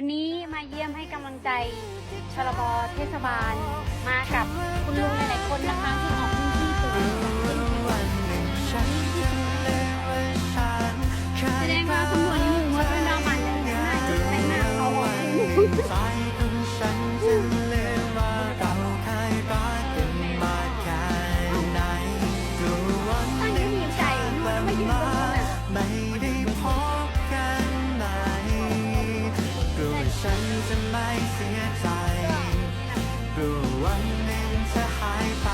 วันนี้มาเยี่ยมให้กำลังใจชลบเทศบาล มากับคุณลุงหลายๆคนนะคะที่ออกพื้นที่สูงแสดงว่าตำรวจยังหมู่มดเป็นดาวมันเลยนะแต่งหน้าเขาออกพื้นที่ตั้งยืนยิ้มใจไม่ยิ้ม จะไม่เสียใจกลัววันหนึ่งจะหายไป